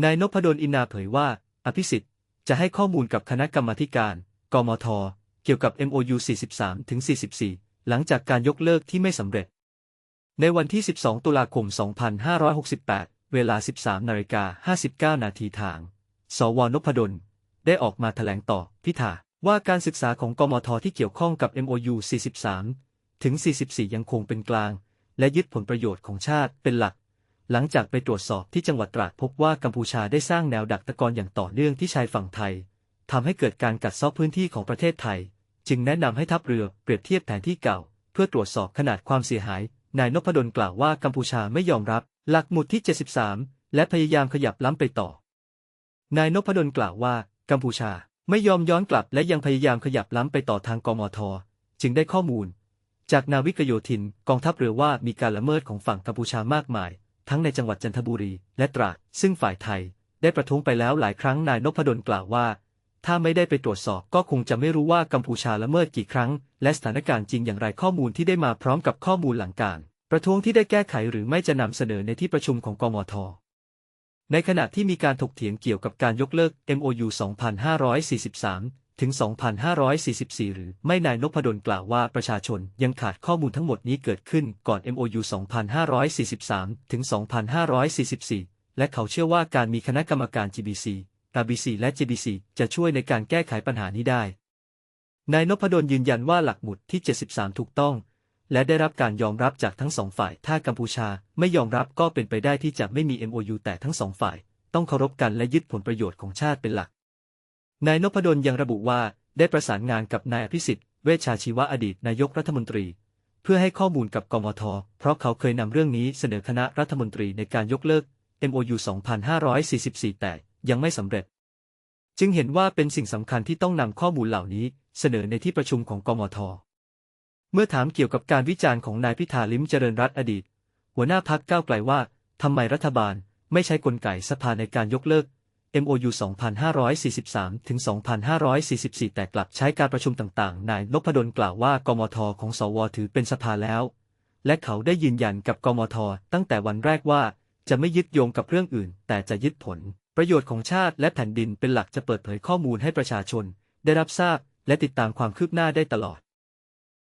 นายนพดลอินนาเผยว่า อภิสิทธิ์จะให้ข้อมูลกับคณะกรรมาการ กมท เกี่ยวกับ MOU 43ถึง44 หลังจากการยกเลิกที่ไม่สำเร็จ ในวันที่ 12 ตุลาคม 2568 เวลา 13นาฬิกา59 นาทีทาง สวนพดล ได้ออกมาแถลงต่อพิธาว่าการศึกษาของกมทที่เกี่ยวข้องกับ MOU 43ถึง44 ยังคงเป็นกลาง และยึดผลประโยชน์ของชาติเป็นหลัก หลังจากไปตรวจสอบที่จังหวัดตราดพบว่ากัมพูชาได้สร้างแนวดักตะกอนอย่างต่อเนื่องที่ชายฝั่งไทยทำให้เกิดการกัดเซาะพื้นที่ของประเทศไทย จึงแนะนำให้ทัพเรือเปรียบเทียบแผนที่เก่า เพื่อตรวจสอบขนาดความเสียหาย นายนพดลกล่าวว่ากัมพูชาไม่ยอมรับ หลักหมุดที่ 73 และพยายามขยับล้ำไปต่อ นายนพดลกล่าวว่า กัมพูชาไม่ยอมย้อนกลับและยังพยายามขยับล้ำไปต่อทางกมท จึงได้ข้อมูล จากนาวิกโยธินกองทัพเรือว่ามีการละเมิดของฝั่งกัมพูชามากมาย ทั้งในจังหวัดจันทบุรีและตราดซึ่งฝ่ายไทย ได้ประท้วงไปแล้วหลายครั้งนายนพดลกล่าวว่า ถ้าไม่ได้ไปตรวจสอบก็คงจะไม่รู้ว่ากัมพูชาละเมิดกี่ครั้ง และสถานการณ์จริงอย่างไรข้อมูลที่ได้มาพร้อมกับข้อมูลหลังการ ประท้วงที่ได้แก้ไขหรือไม่จะนำเสนอในที่ประชุมของกมทในขณะที่มีการถกเถียงเกี่ยวกับการยกเลิก MOU 2543 ถึง 2544 หรือไม่นายนพดลกล่าวว่าประชาชนยังขาดข้อมูลทั้งหมดนี้เกิดขึ้นก่อน MOU 2543 ถึง 2544 และเขาเชื่อว่าการมีคณะกรรมการ GBC RBC และ GBC จะช่วยในการแก้ไขปัญหานี้ได้ นายนพดลยืนยันว่าหลักหมุดที่ 73 ถูกต้อง และได้รับการยอมรับจากทั้งสองฝ่าย ถ้ากัมพูชาไม่ยอมรับก็เป็นไปได้ที่จะไม่มี MOU แต่ทั้งสองฝ่าย ต้องเคารพกันและยึดผลประโยชน์ของชาติเป็นหลัก นายนพดลยังระบุว่าได้ประสานงานกับนายอภิสิทธิ์เวชชาชีวะอดีตนายกรัฐมนตรี เพื่อให้ข้อมูลกับกมท เพราะเขาเคยนำเรื่องนี้เสนอคณะรัฐมนตรีในการยกเลิก MOU 2544 แต่ยังไม่สำเร็จ จึงเห็นว่าเป็นสิ่งสำคัญที่ต้องนำข้อมูลเหล่านี้เสนอในที่ประชุมของกมท เมื่อถามเกี่ยวกับการวิจารณ์ของนายพิธาลิ้มเจริญรัตอดีต หัวหน้าพักก้าวไกลว่าทำไมรัฐบาลไม่ใช้กลไกสภาในการยกเลิก MOU 2543ถึง2544 แต่กลับใช้การประชุมต่างๆ นายนพดลกล่าวว่ากมทของสวถือเป็นสภาแล้ว และเขาได้ยืนยันกับกมทตั้งแต่วันแรกว่าจะไม่ยึดโยงกับเรื่องอื่น แต่จะยึดผล ประโยชน์ของชาติและแผ่นดินเป็นหลักจะเปิดเผยข้อมูลให้ประชาชน ได้รับทราบและติดตามความคืบหน้าได้ตลอด